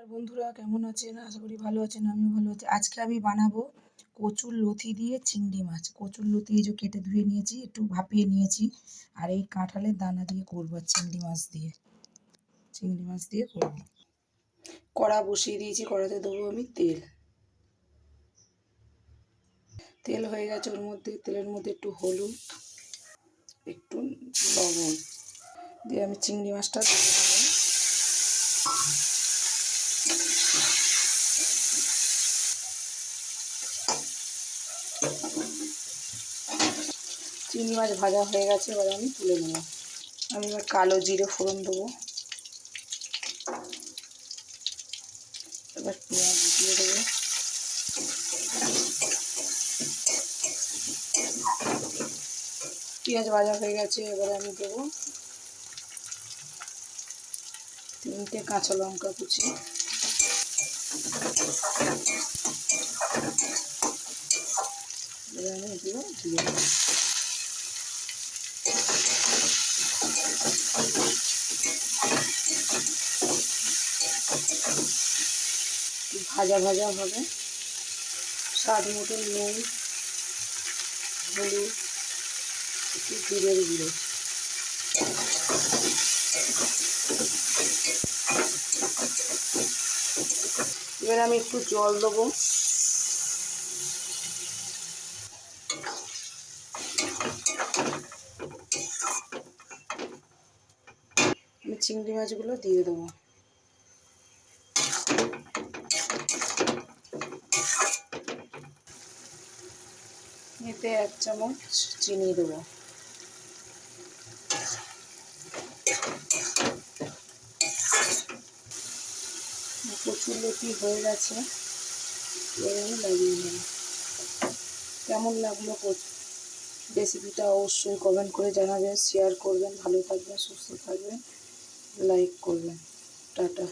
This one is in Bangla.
নমস্কার বন্ধুরা কেমন আছেন? আশা করি ভালো আছেন, আমিও ভালো আছি। আজকে আমি বানাবো কচুর লতি দিয়ে চিংড়ি মাছ। কচুর লতি এই যে কেটে ধুয়ে নিয়েছি, একটু ভাপিয়ে নিয়েছি। আর এই কাঁঠালের দানা দিয়ে করব চিংড়ি মাছ দিয়ে। চিংড়ি মাছ দিয়ে করব। কড়া বসিয়ে দিয়েছি, কড়াতে দেবো আমি তেল। তেল হয়ে গেছে ওর মধ্যে, তেলের মধ্যে একটু হলুদ, একটু লবণ। দিয়ে আমি চিংড়ি মাছটা দিয়ে চিংড়ি মাছ ভাজা হয়ে গেছে, এবার আমি তুলে নেব। আমি এবার কালো জিরে ফোড়ন দেবো। এবার পেঁয়াজ দিয়ে দেবো। পেঁয়াজ ভাজা হয়ে গেছে, এবার আমি দেবো তিনটে কাঁচা লঙ্কা কুচি। ভাজা ভাজা হবে। স্বাদ মতো নুন হলুদ একটু জিরের গুঁড়ো। এবার আমি একটু জল দেবো। আমি চিংড়ি মাছগুলো দিয়ে দেবো। এতে এক চামচ চিনি দেবো। প্রচুর লতি হয়ে গেছে। এরকম লাগিয়ে কেমন লাগল রেসিপিটা অবশ্যই কমেন্ট করে জানাবেন শেয়ার করবেন, ভালো থাকবেন, সুস্থ থাকবেন লাইক করবেন। টাটা।